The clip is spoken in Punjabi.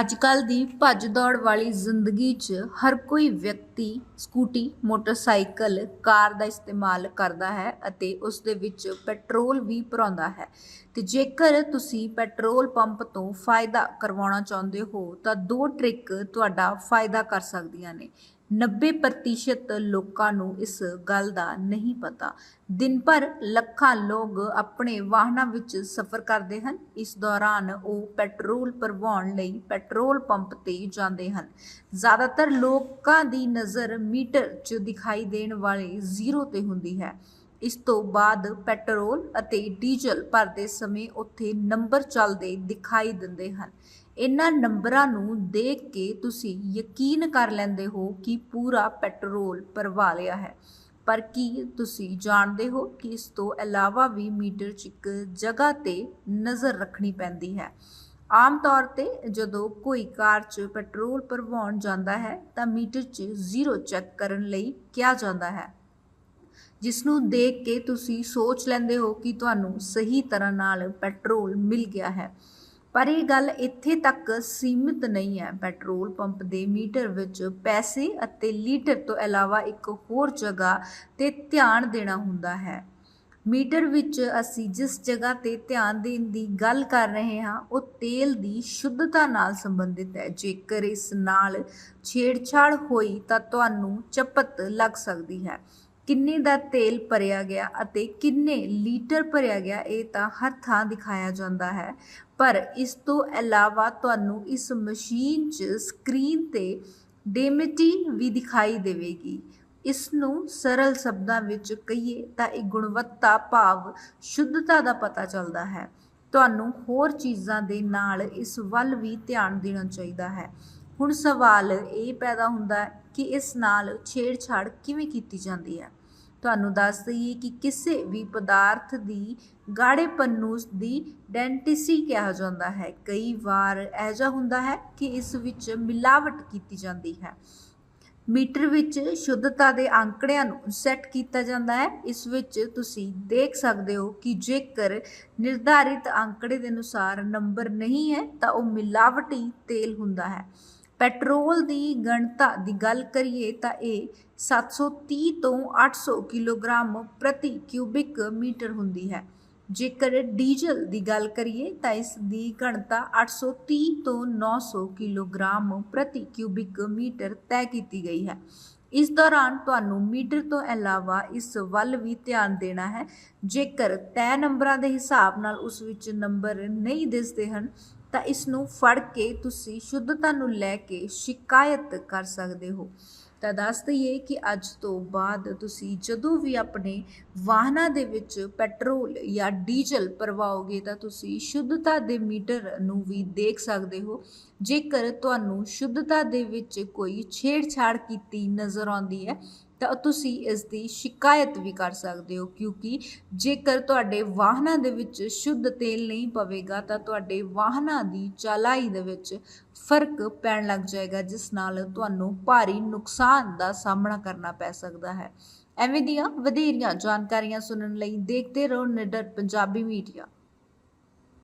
ਅੱਜ ਕੱਲ ਦੀ ਭੱਜ ਦੌੜ ਵਾਲੀ ਜ਼ਿੰਦਗੀ 'ਚ ਹਰ ਕੋਈ ਵਿਅਕਤੀ ਸਕੂਟੀ, ਮੋਟਰਸਾਈਕਲ, ਕਾਰ ਦਾ ਇਸਤੇਮਾਲ ਕਰਦਾ ਹੈ ਅਤੇ ਉਸ ਦੇ ਵਿੱਚ ਪੈਟਰੋਲ ਵੀ ਭਰਾਉਂਦਾ ਹੈ। ਤੇ ਜੇਕਰ ਤੁਸੀਂ ਪੈਟਰੋਲ ਪੰਪ ਤੋਂ ਫਾਇਦਾ ਕਰਵਾਉਣਾ ਚਾਹੁੰਦੇ ਹੋ, ਤਾਂ ਦੋ ਟ੍ਰਿਕ ਤੁਹਾਡਾ ਫਾਇਦਾ ਕਰ ਸਕਦੀਆਂ ਨੇ। 90% ਲੋਕਾਂ ਨੂੰ ਇਸ ਗੱਲ ਦਾ ਨਹੀਂ ਪਤਾ। ਦਿਨ ਭਰ ਲੱਖਾਂ ਲੋਕ ਆਪਣੇ ਵਾਹਨਾਂ ਵਿੱਚ ਸਫ਼ਰ ਕਰਦੇ ਹਨ। ਇਸ ਦੌਰਾਨ ਉਹ ਪੈਟਰੋਲ ਭਰਵਾਉਣ ਲਈ ਪੈਟਰੋਲ ਪੰਪ ਤੇ ਜਾਂਦੇ ਹਨ। ਜ਼ਿਆਦਾਤਰ ਲੋਕਾਂ ਦੀ ਨਜ਼ਰ ਮੀਟਰ 'ਚ ਦਿਖਾਈ ਦੇਣ ਵਾਲੇ ਜ਼ੀਰੋ ਤੇ ਹੁੰਦੀ ਹੈ। ਇਸ ਤੋਂ ਬਾਅਦ ਪੈਟਰੋਲ ਅਤੇ ਡੀਜ਼ਲ ਭਰਦੇ ਸਮੇਂ ਉੱਥੇ ਨੰਬਰ ਚੱਲਦੇ ਦਿਖਾਈ ਦਿੰਦੇ ਹਨ। ਇਹਨਾਂ ਨੰਬਰਾਂ ਨੂੰ ਦੇਖ ਕੇ ਤੁਸੀਂ ਯਕੀਨ ਕਰ ਲੈਂਦੇ ਹੋ ਕਿ ਪੂਰਾ ਪੈਟਰੋਲ ਭਰਵਾ ਲਿਆ ਹੈ। ਪਰ ਕੀ ਤੁਸੀਂ ਜਾਣਦੇ ਹੋ ਕਿ ਇਸ ਤੋਂ ਇਲਾਵਾ ਵੀ ਮੀਟਰ 'ਚ ਇੱਕ ਜਗ੍ਹਾ ਤੇ ਨਜ਼ਰ ਰੱਖਣੀ ਪੈਂਦੀ ਹੈ? ਆਮ ਤੌਰ ਤੇ ਜਦੋਂ ਕੋਈ ਕਾਰ 'ਚ ਪੈਟਰੋਲ ਭਰਵਾਉਣ ਜਾਂਦਾ ਹੈ ਤਾਂ ਮੀਟਰ 'ਚ ਜ਼ੀਰੋ ਚੈੱਕ ਕਰਨ ਲਈ ਕਿਹਾ ਜਾਂਦਾ ਹੈ। ਜਿਸ ਨੂੰ ਦੇਖ ਕੇ ਤੁਸੀਂ ਸੋਚ ਲੈਂਦੇ ਹੋ ਕਿ ਤੁਹਾਨੂੰ ਸਹੀ ਤਰ੍ਹਾਂ ਨਾਲ ਪੈਟਰੋਲ ਮਿਲ ਗਿਆ ਹੈ। ਪਰ ਇਹ ਗੱਲ ਇੱਥੇ ਤੱਕ ਸੀਮਿਤ ਨਹੀਂ ਹੈ। ਪੈਟਰੋਲ ਪੰਪ ਦੇ ਮੀਟਰ ਵਿੱਚ ਪੈਸੇ ਅਤੇ ਲੀਟਰ ਤੋਂ ਇਲਾਵਾ ਇੱਕ ਹੋਰ ਜਗ੍ਹਾ ਤੇ ਧਿਆਨ ਦੇਣਾ ਹੁੰਦਾ ਹੈ। ਮੀਟਰ ਵਿੱਚ ਅਸੀਂ ਜਿਸ ਜਗ੍ਹਾ ਤੇ ਧਿਆਨ ਦੇਣ ਦੀ ਗੱਲ ਕਰ ਰਹੇ ਹਾਂ, ਉਹ ਤੇਲ ਦੀ ਸ਼ੁੱਧਤਾ ਨਾਲ ਸੰਬੰਧਿਤ ਹੈ। ਜੇਕਰ ਇਸ ਨਾਲ ਛੇੜਛਾੜ ਹੋਈ ਤਾਂ ਤੁਹਾਨੂੰ ਚਪਤ ਲੱਗ ਸਕਦੀ ਹੈ। ਕਿੰਨੇ ਦਾ ਤੇਲ ਭਰਿਆ ਗਿਆ ਅਤੇ ਕਿੰਨੇ ਲੀਟਰ ਭਰਿਆ ਗਿਆ ਇਹ ਤਾਂ ਹਰ ਥਾਂ ਦਿਖਾਇਆ ਜਾਂਦਾ ਹੈ। ਪਰ ਇਸ ਤੋਂ ਇਲਾਵਾ ਤੁਹਾਨੂੰ ਇਸ ਮਸ਼ੀਨ 'ਚ ਸਕਰੀਨ ਤੇ ਡੇਮਿਟੀ ਵੀ ਦਿਖਾਈ ਦੇਵੇਗੀ। ਇਸ ਨੂੰ ਸਰਲ ਸ਼ਬਦਾਂ ਵਿੱਚ ਕਹੀਏ ਤਾਂ ਇਹ ਗੁਣਵੱਤਾ ਭਾਵ ਸ਼ੁੱਧਤਾ ਦਾ ਪਤਾ ਚੱਲਦਾ ਹੈ। ਤੁਹਾਨੂੰ ਹੋਰ ਚੀਜ਼ਾਂ ਦੇ ਨਾਲ ਇਸ ਵੱਲ ਵੀ ਧਿਆਨ ਦੇਣਾ ਚਾਹੀਦਾ ਹੈ। ਹੁਣ ਸਵਾਲ ਇਹ ਪੈਦਾ ਹੁੰਦਾ ਹੈ ਕਿ ਇਸ ਨਾਲ ਛੇੜਛਾੜ ਕਿਵੇਂ ਕੀਤੀ ਜਾਂਦੀ ਹੈ? ਤੁਹਾਨੂੰ ਦੱਸ ਦਈਏ ਕਿ ਕਿਸੇ ਵੀ ਪਦਾਰਥ ਦੀ ਗਾੜੇਪਨ ਨੂੰ ਦੀ ਡੈਂਟਿਸੀ ਕਿਹਾ ਜਾਂਦਾ ਹੈ। ਕਈ ਵਾਰ ਐਜਾ ਹੁੰਦਾ ਹੈ ਕਿ ਇਸ ਵਿੱਚ ਮਿਲਾਵਟ ਕੀਤੀ ਜਾਂਦੀ ਹੈ। ਮੀਟਰ ਵਿੱਚ ਸ਼ੁੱਧਤਾ ਦੇ ਅੰਕੜਿਆਂ ਨੂੰ ਸੈੱਟ ਕੀਤਾ ਜਾਂਦਾ ਹੈ। ਇਸ ਵਿੱਚ ਤੁਸੀਂ ਦੇਖ ਸਕਦੇ ਹੋ ਕਿ ਜੇਕਰ ਨਿਰਧਾਰਿਤ ਅੰਕੜੇ ਦੇ ਅਨੁਸਾਰ ਨੰਬਰ ਨਹੀਂ ਹੈ ਤਾਂ ਉਹ ਮਿਲਾਵਟੀ ਤੇਲ ਹੁੰਦਾ ਹੈ। ਪੈਟਰੋਲ ਦੀ ਗਣਤਾ ਦੀ ਗੱਲ ਕਰੀਏ ਤਾਂ ਇਹ 730 ਤੋਂ 800 ਕਿਲੋਗ੍ਰਾਮ ਪ੍ਰਤੀ ਕਿਊਬਿਕ ਮੀਟਰ ਹੁੰਦੀ ਹੈ। ਜੇਕਰ ਡੀਜ਼ਲ ਦੀ ਗੱਲ ਕਰੀਏ ਤਾਂ ਇਸ ਦੀ ਘਣਤਾ 830 ਤੋਂ 900 ਕਿਲੋਗ੍ਰਾਮ ਪ੍ਰਤੀ ਕਿਊਬਿਕ ਮੀਟਰ ਤੈਅ ਕੀਤੀ ਗਈ ਹੈ। ਇਸ ਦੌਰਾਨ ਤੁਹਾਨੂੰ ਮੀਟਰ ਤੋਂ ਇਲਾਵਾ ਇਸ ਵੱਲ ਵੀ ਧਿਆਨ ਦੇਣਾ ਹੈ। ਜੇਕਰ ਤੈਅ ਨੰਬਰਾਂ ਦੇ ਹਿਸਾਬ ਨਾਲ ਉਸ ਵਿੱਚ ਨੰਬਰ ਨਹੀਂ ਦਿਸਦੇ ਹਨ ਤਾਂ ਇਸ ਨੂੰ ਫੜ ਕੇ ਤੁਸੀਂ ਸ਼ੁੱਧਤਾ ਨੂੰ ਲੈ ਕੇ ਸ਼ਿਕਾਇਤ ਕਰ ਸਕਦੇ ਹੋ। ਤਾਂ ਦੱਸ ਦਈਏ ਕਿ ਅੱਜ ਤੋਂ ਬਾਅਦ ਤੁਸੀਂ ਜਦੋਂ ਵੀ ਆਪਣੇ ਵਾਹਨਾਂ ਦੇ ਵਿੱਚ ਪੈਟਰੋਲ ਜਾਂ ਡੀਜ਼ਲ ਭਰਵਾਓਗੇ ਤਾਂ ਤੁਸੀਂ ਸ਼ੁੱਧਤਾ ਦੇ ਮੀਟਰ ਨੂੰ ਵੀ ਦੇਖ ਸਕਦੇ ਹੋ। ਜੇਕਰ ਤੁਹਾਨੂੰ ਸ਼ੁੱਧਤਾ ਦੇ ਵਿੱਚ ਕੋਈ ਛੇੜਛਾੜ ਕੀਤੀ ਨਜ਼ਰ ਆਉਂਦੀ ਹੈ ਤਾਂ ਤੁਸੀਂ ਇਸ ਦੀ ਸ਼ਿਕਾਇਤ ਵੀ ਕਰ ਸਕਦੇ ਹੋ, ਕਿਉਂਕਿ ਜੇਕਰ ਤੁਹਾਡੇ ਵਾਹਨਾਂ ਦੇ ਵਿੱਚ ਸ਼ੁੱਧ ਤੇਲ ਨਹੀਂ ਪਵੇਗਾ, ਤਾਂ ਤੁਹਾਡੇ ਵਾਹਨਾਂ ਦੀ ਚਲਾਈ ਦੇ ਵਿੱਚ ਫ਼ਰਕ ਪੈਣ ਲੱਗ ਜਾਏਗਾ, ਜਿਸ ਨਾਲ ਤੁਹਾਨੂੰ ਭਾਰੀ ਨੁਕਸਾਨ ਦਾ ਸਾਹਮਣਾ ਕਰਨਾ ਪੈ ਸਕਦਾ ਹੈ। ਐਵੇਂ ਦੀਆਂ ਵਧੇਰੀਆਂ ਜਾਣਕਾਰੀਆਂ ਸੁਣਨ ਲਈ ਦੇਖਦੇ ਰਹੋ, ਨਿਡਰ ਪੰਜਾਬੀ ਮੀਡੀਆ।